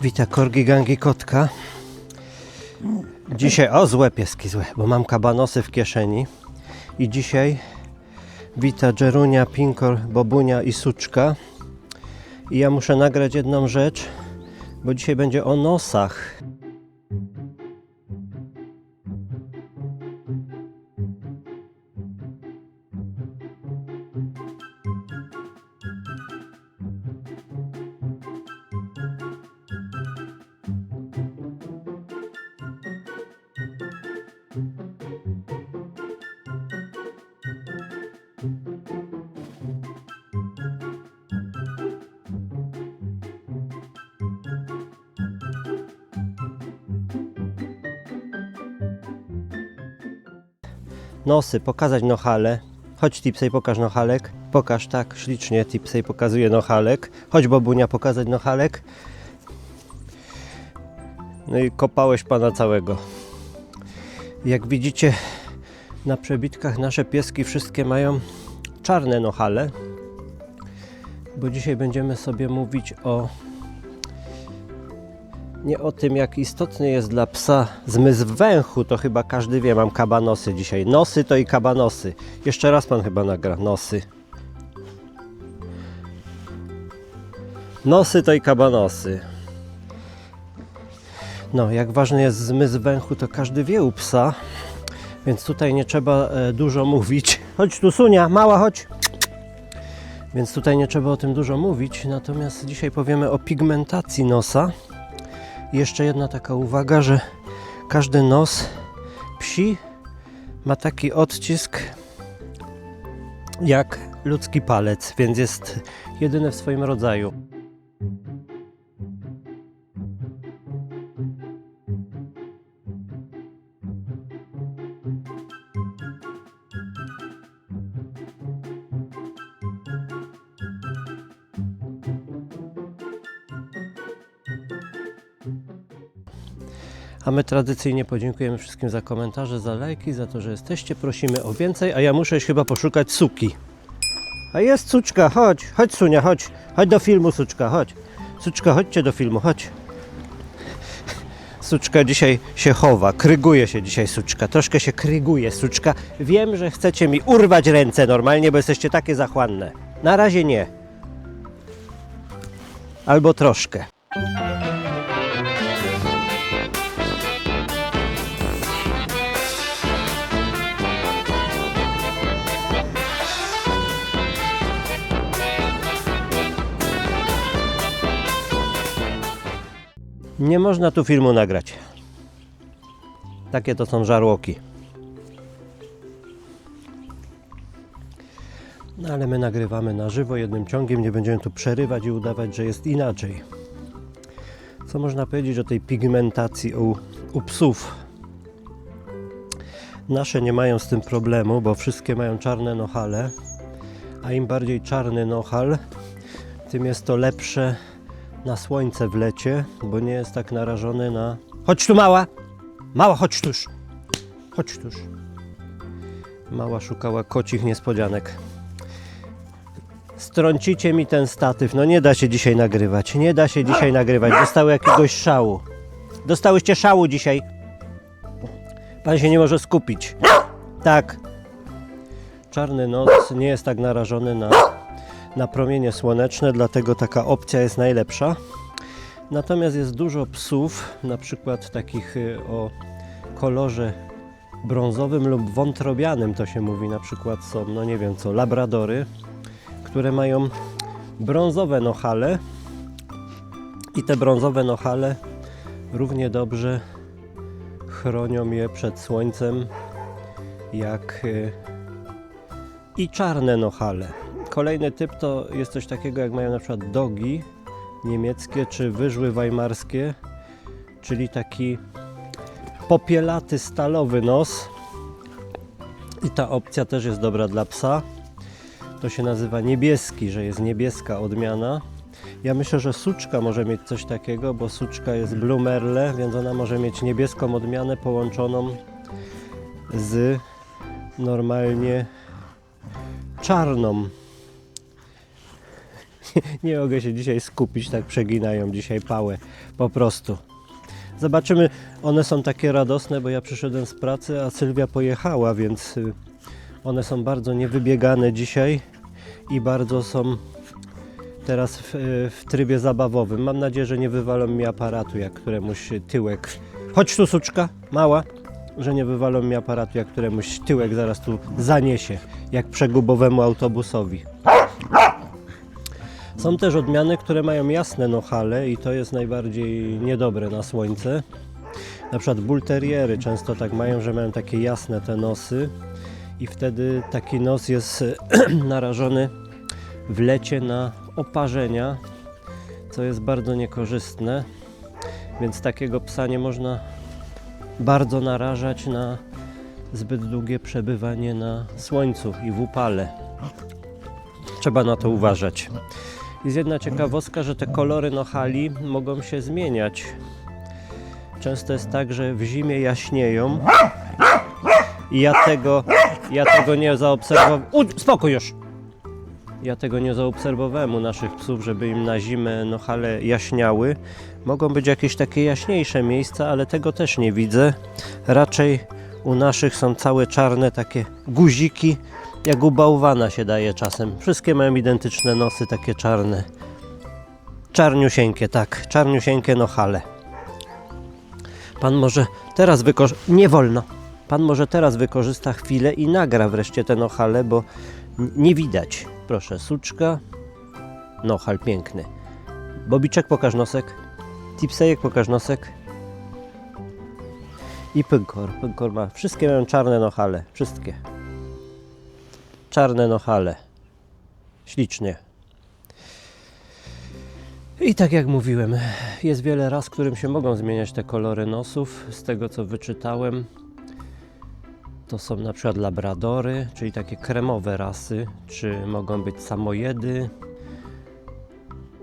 Wita Korgi Gangi Kotka. Dzisiaj, o złe pieski, złe, bo mam kabanosy w kieszeni. I dzisiaj wita Dżerunia, Pinkor, Bobunia i Suczka. I ja muszę nagrać jedną rzecz, bo dzisiaj będzie o nosach. Nosy, pokazać nohale. Chodź Tipsej, pokaż nohalek. Pokaż tak, ślicznie Tipsej pokazuje nohalek. Chodź Bobunia, pokazać nohalek. No i kopałeś pana całego. Jak widzicie, na przebitkach nasze pieski wszystkie mają czarne nohale. Bo dzisiaj będziemy sobie mówić o nie o tym, jak istotny jest dla psa zmysł węchu, to chyba każdy wie, mam kabanosy dzisiaj. Nosy to i kabanosy. Jeszcze raz pan chyba nagra nosy. Nosy to i kabanosy. No, jak ważny jest zmysł węchu, to każdy wie u psa, więc tutaj nie trzeba e, dużo mówić. Chodź tu, Sunia, mała, chodź. Więc tutaj nie trzeba o tym dużo mówić, natomiast dzisiaj powiemy o pigmentacji nosa. Jeszcze jedna taka uwaga, że każdy nos psi ma taki odcisk jak ludzki palec, więc jest jedyny w swoim rodzaju. A my tradycyjnie podziękujemy wszystkim za komentarze, za lajki, za to, że jesteście. Prosimy o więcej, a ja muszę chyba poszukać suki. A jest suczka, chodź, chodź Sunia, chodź. Chodź do filmu, suczka, chodź. Suczka, chodźcie do filmu, chodź. Suczka dzisiaj się chowa, kryguje się dzisiaj suczka, troszkę się kryguje suczka. Wiem, że chcecie mi urwać ręce normalnie, bo jesteście takie zachłanne. Na razie nie. Albo troszkę. Nie można tu filmu nagrać. Takie to są żarłoki. No ale my nagrywamy na żywo jednym ciągiem, nie będziemy tu przerywać i udawać, że jest inaczej. Co można powiedzieć o tej pigmentacji u, u psów? Nasze nie mają z tym problemu, bo wszystkie mają czarne nohale, a im bardziej czarny nohal, tym jest to lepsze na słońce w lecie, bo nie jest tak narażony na... Chodź tu mała! Mała, chodź tuż! Chodź tuż. Mała szukała kocich niespodzianek. Strącicie mi ten statyw. No nie da się dzisiaj nagrywać. Nie da się dzisiaj nagrywać. Dostały jakiegoś szału. Dostałyście szału dzisiaj. Pan się nie może skupić. Tak. Czarny noc nie jest tak narażony na na promienie słoneczne, dlatego taka opcja jest najlepsza. Natomiast jest dużo psów, na przykład takich y, o kolorze brązowym lub wątrobianym, to się mówi, na przykład są, no nie wiem co, labradory, które mają brązowe nohale i te brązowe nohale równie dobrze chronią je przed słońcem jak y, i czarne nohale. Kolejny typ to jest coś takiego, jak mają na przykład dogi niemieckie czy wyżły weimarskie, czyli taki popielaty stalowy nos. I ta opcja też jest dobra dla psa. To się nazywa niebieski, że jest niebieska odmiana. Ja myślę, że suczka może mieć coś takiego, bo suczka jest Blue Merle, więc ona może mieć niebieską odmianę połączoną z normalnie czarną. nie mogę się dzisiaj skupić, tak przeginają dzisiaj pałę po prostu. Zobaczymy, one są takie radosne, bo ja przyszedłem z pracy, a Sylwia pojechała, więc y, one są bardzo niewybiegane dzisiaj i bardzo są teraz w, y, w trybie zabawowym. Mam nadzieję, że nie wywalą mi aparatu jak któremuś tyłek. Chodź tu, suczka, mała, że nie wywalą mi aparatu jak któremuś tyłek zaraz tu zaniesie, jak przegubowemu autobusowi. Są też odmiany, które mają jasne nohale i to jest najbardziej niedobre na słońce. Na przykład bulteriery często tak mają, że mają takie jasne te nosy i wtedy taki nos jest narażony w lecie na oparzenia, co jest bardzo niekorzystne. Więc takiego psa nie można bardzo narażać na zbyt długie przebywanie na słońcu i w upale. Trzeba na to uważać. Jest jedna ciekawostka, że te kolory nohali mogą się zmieniać. Często jest tak, że w zimie jaśnieją i ja tego, ja tego nie zaobserwowałem. Spokój już! Ja tego nie zaobserwowałem u naszych psów, żeby im na zimę nohale jaśniały. Mogą być jakieś takie jaśniejsze miejsca, ale tego też nie widzę. Raczej u naszych są całe czarne takie guziki, jak u bałwana się daje czasem. Wszystkie mają identyczne nosy, takie czarne. Czarniusieńkie, tak. Czarniusieńkie nohale. Pan może teraz wykorzysta... Nie wolno. Pan może teraz wykorzysta chwilę i nagra wreszcie te nohale, bo nie widać. Proszę, suczka. Nohal piękny. Bobiczek, pokaż nosek. Tipsejek, pokaż nosek. I pynkor. Pynkor ma... Wszystkie mają czarne nohale. Wszystkie czarne nohale. Ślicznie. I tak jak mówiłem, jest wiele ras, którym się mogą zmieniać te kolory nosów. Z tego co wyczytałem, to są na przykład labradory, czyli takie kremowe rasy, czy mogą być samojedy.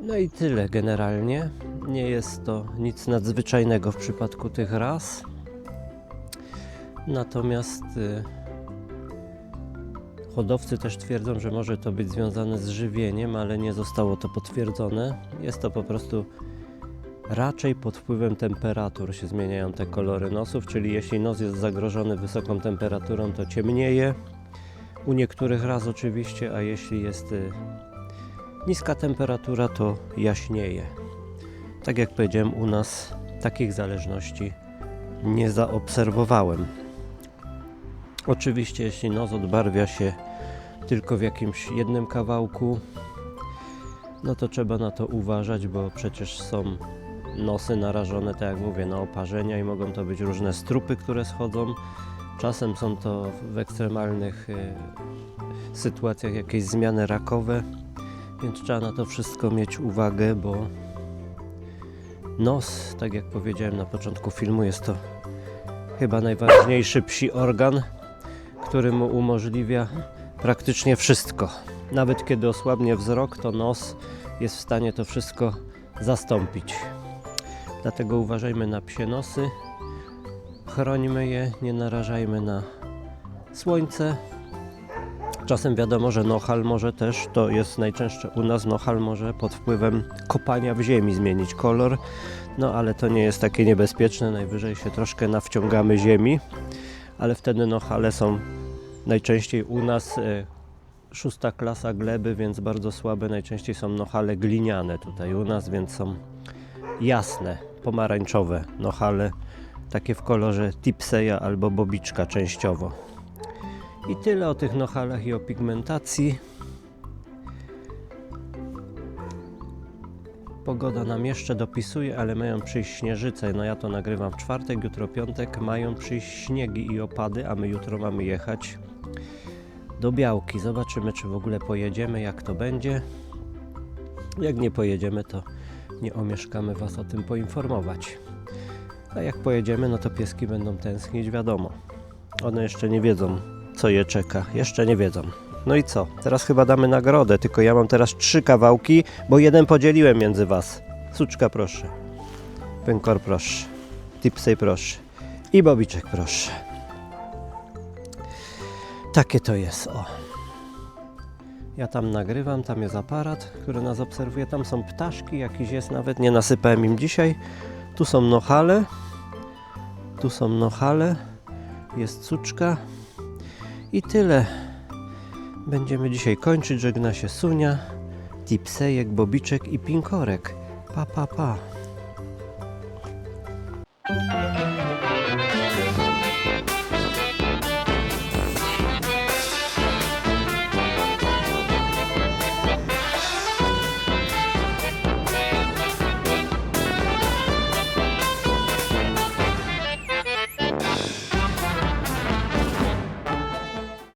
No i tyle generalnie. Nie jest to nic nadzwyczajnego w przypadku tych ras. Natomiast y, Hodowcy też twierdzą, że może to być związane z żywieniem, ale nie zostało to potwierdzone. Jest to po prostu raczej pod wpływem temperatur się zmieniają te kolory nosów, czyli jeśli nos jest zagrożony wysoką temperaturą, to ciemnieje. U niektórych raz oczywiście, a jeśli jest y, niska temperatura, to jaśnieje. Tak jak powiedziałem, u nas takich zależności nie zaobserwowałem. Oczywiście, jeśli nos odbarwia się tylko w jakimś jednym kawałku, no to trzeba na to uważać, bo przecież są nosy narażone, tak jak mówię, na oparzenia i mogą to być różne strupy, które schodzą. Czasem są to w ekstremalnych e, sytuacjach jakieś zmiany rakowe, więc trzeba na to wszystko mieć uwagę, bo nos, tak jak powiedziałem na początku filmu, jest to chyba najważniejszy psi organ, który mu umożliwia praktycznie wszystko. Nawet kiedy osłabnie wzrok, to nos jest w stanie to wszystko zastąpić. Dlatego uważajmy na psie nosy, chrońmy je, nie narażajmy na słońce. Czasem wiadomo, że nohal może też, to jest najczęstsze u nas, nohal może pod wpływem kopania w ziemi zmienić kolor, no ale to nie jest takie niebezpieczne, najwyżej się troszkę nawciągamy ziemi, ale wtedy nohale są najczęściej u nas e, szósta klasa gleby, więc bardzo słabe. Najczęściej są nohale gliniane tutaj u nas, więc są jasne, pomarańczowe nohale, takie w kolorze tipseja albo bobiczka częściowo. I tyle o tych nohalach i o pigmentacji. Pogoda nam jeszcze dopisuje, ale mają przyjść śnieżyce. No ja to nagrywam w czwartek, jutro piątek. Mają przyjść śniegi i opady, a my jutro mamy jechać do Białki. Zobaczymy, czy w ogóle pojedziemy, jak to będzie. Jak nie pojedziemy, to nie omieszkamy Was o tym poinformować. A jak pojedziemy, no to pieski będą tęsknić, wiadomo. One jeszcze nie wiedzą, co je czeka. Jeszcze nie wiedzą. No i co? Teraz chyba damy nagrodę, tylko ja mam teraz trzy kawałki, bo jeden podzieliłem między was. Suczka proszę. Pękor proszę. Tipsej proszę. I bobiczek proszę. Takie to jest, o. Ja tam nagrywam, tam jest aparat, który nas obserwuje, tam są ptaszki, jakiś jest nawet, nie nasypałem im dzisiaj. Tu są nohale, tu są nohale, jest cuczka i tyle. Będziemy dzisiaj kończyć. Żegna się Sunia, Tipsejek, Bobiczek i Pinkorek. Pa, pa, pa.